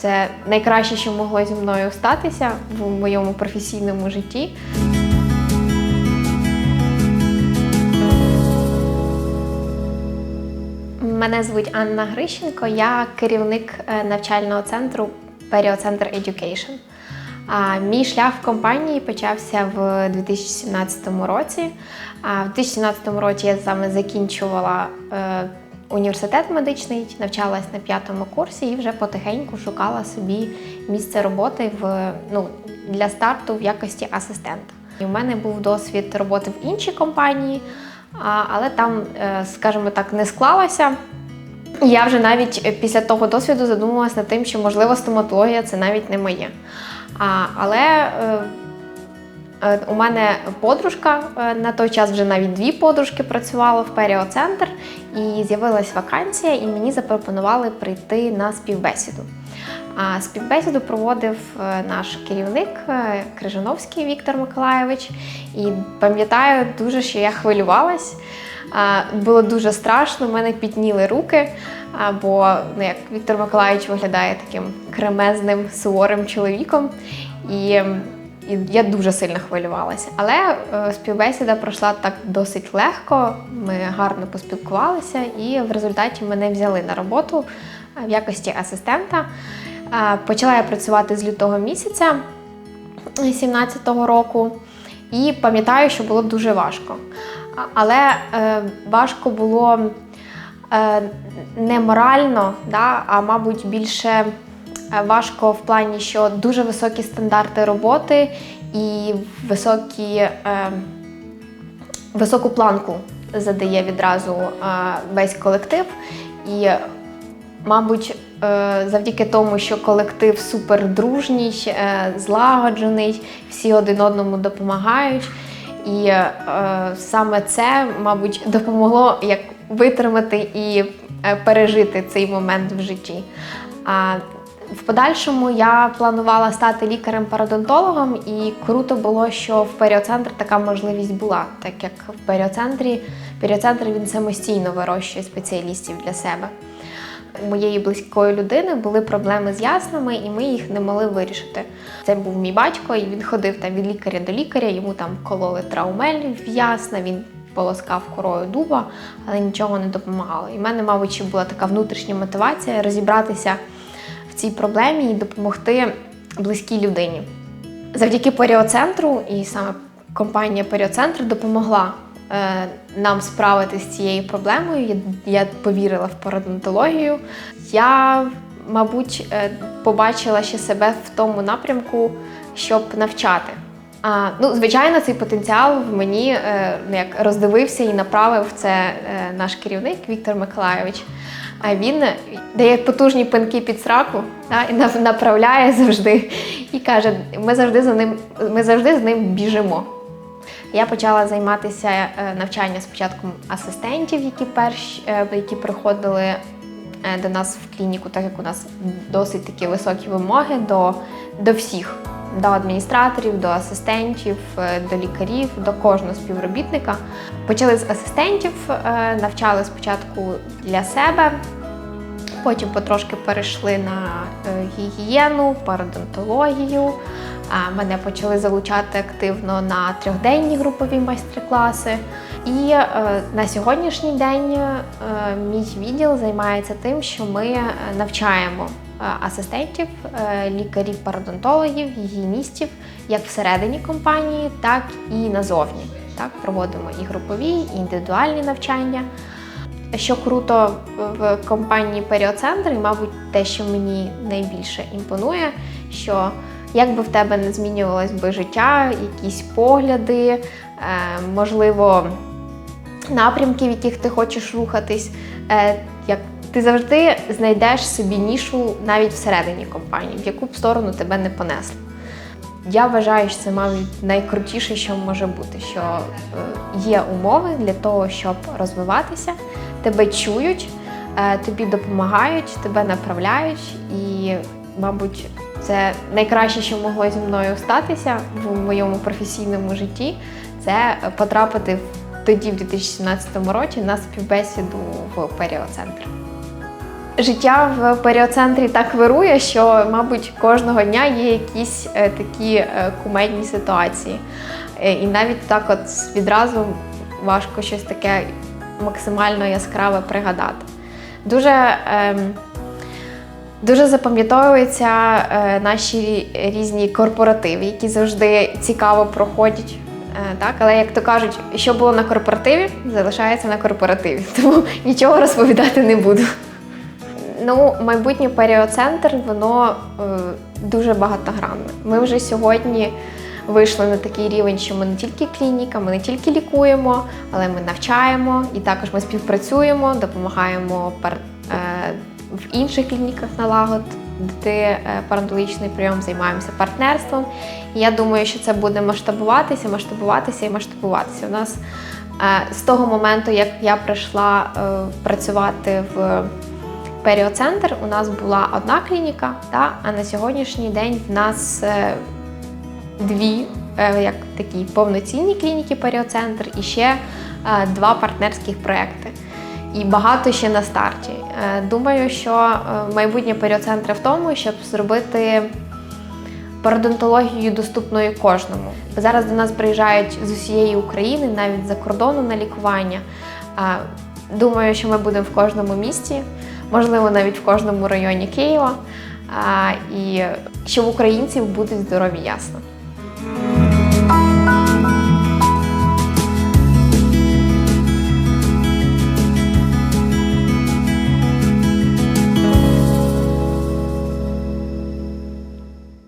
Це найкраще, що могло зі мною статися в моєму професійному житті. Мене звуть Анна Грищенко, я керівник е, навчального центру Періоцентр Education. Мій шлях в компанії почався в 2017 році. А в 2017 році я саме закінчувала е, університет медичний, навчалась на п'ятому курсі і вже потихеньку шукала собі місце роботи в, ну, для старту в якості асистента. І У мене був досвід роботи в іншій компанії, але там, е, скажімо так, не склалося. Я вже навіть після того досвіду задумалась над тим, що можливо стоматологія це навіть не моє. Але е, у мене подружка е, на той час вже навіть дві подружки працювали в періоцентр, і з'явилась вакансія, і мені запропонували прийти на співбесіду. А співбесіду проводив е, наш керівник е, Крижановський Віктор Миколайович. І пам'ятаю дуже, що я хвилювалась. Було дуже страшно, в мене підніли руки, бо ну, як Віктор Миколайович виглядає таким кремезним, суворим чоловіком. І, і я дуже сильно хвилювалася. Але е, співбесіда пройшла так досить легко. Ми гарно поспілкувалися, і в результаті мене взяли на роботу е, в якості асистента. А, Почала я працювати з лютого місяця 2017 року, і пам'ятаю, що було дуже важко. Але е, важко було е, не морально, да, а мабуть, більше е, важко в плані, що дуже високі стандарти роботи і високі, е, високу планку задає відразу е, весь колектив. І, мабуть, е, завдяки тому, що колектив супердружній, е, злагоджений, всі один одному допомагають. І е, саме це, мабуть, допомогло як витримати і е, пережити цей момент в житті. А в подальшому я планувала стати лікарем-пародонтологом, і круто було, що в періоцентр така можливість була, так як в періоцентрі, періоцентр він самостійно вирощує спеціалістів для себе. У моєї близької людини були проблеми з яснами, і ми їх не могли вирішити. Це був мій батько, і він ходив там від лікаря до лікаря, йому там кололи траумель в ясна, він полоскав корою дуба, але нічого не допомагало. І в мене, мабуть, була така внутрішня мотивація розібратися цій проблемі і допомогти близькій людині. Завдяки періоцентру і саме компанія Періоцентр допомогла е, нам справитися з цією проблемою. Я, повірила в парадонтологію. Я, мабуть, е, побачила ще себе в тому напрямку, щоб навчати. А, ну, звичайно, цей потенціал в мені е, ну, як роздивився і направив це е, наш керівник Віктор Миколайович. А він дає потужні пинки під сраку да, і направляє завжди і каже: ми завжди за ним, ми завжди з ним біжимо. Я почала займатися е, навчанням спочатку асистентів, які перші, е, які приходили е, до нас в клініку, так як у нас досить такі високі вимоги до, до всіх, до адміністраторів, до асистентів, е, до лікарів, до кожного співробітника. Почали з асистентів, е, навчали спочатку для себе, Потім потрошки перейшли на е, гігієну, пародонтологію. Мене почали залучати активно на трьохденні групові майстер-класи. І на сьогоднішній день мій відділ займається тим, що ми навчаємо асистентів, е, лікарів-пародонтологів, гігієністів як всередині компанії, так і назовні. Так, проводимо і групові, і індивідуальні навчання. Що круто в компанії Періоцентр, і, мабуть, те, що мені найбільше імпонує, що як би в тебе не змінювалось би життя, якісь погляди, е, можливо, напрямки, в яких ти хочеш рухатись, е, як ти завжди знайдеш собі нішу навіть всередині компанії, в яку б сторону тебе не понесло. Я вважаю, що це, мабуть, найкрутіше, що може бути, що е, є умови для того, щоб розвиватися, тебе чують, е, тобі допомагають, тебе направляють, і, мабуть, це найкраще, що могло зі мною статися в моєму професійному житті, це потрапити в- тоді, в 2017 році, на співбесіду в періоцентр. Життя в періоцентрі так вирує, що, мабуть, кожного дня є якісь е, такі е, кумедні ситуації. Е, і навіть так от відразу важко щось таке максимально яскраве пригадати. Дуже, ем, дуже запам'ятовуються наші різні корпоративи, які завжди цікаво проходять. Так, але як то кажуть, що було на корпоративі, залишається на корпоративі. Тому нічого розповідати не буду. Ну, майбутнє періоцентр, воно е, дуже багатогранне. Ми вже сьогодні вийшли на такий рівень, що ми не тільки клініка, ми не тільки лікуємо, але ми навчаємо і також ми співпрацюємо, допомагаємо пар, е, в інших клініках налагодити е, парадонтологічний прийом, займаємося партнерством. І я думаю, що це буде масштабуватися, масштабуватися і масштабуватися. У нас е, з того моменту, як я прийшла е, працювати в періоцентр, у нас була одна клініка, та, а на сьогоднішній день в нас е, дві е, як такі повноцінні клініки періоцентр і ще е, два партнерських проекти. І багато ще на старті. Думаю, що майбутнє періоцентра в тому, щоб зробити пародонтологію доступною кожному. Зараз до нас приїжджають з усієї України, навіть за кордону на лікування. Думаю, що ми будемо в кожному місті, можливо, навіть в кожному районі Києва. І щоб українців будуть здорові ясно.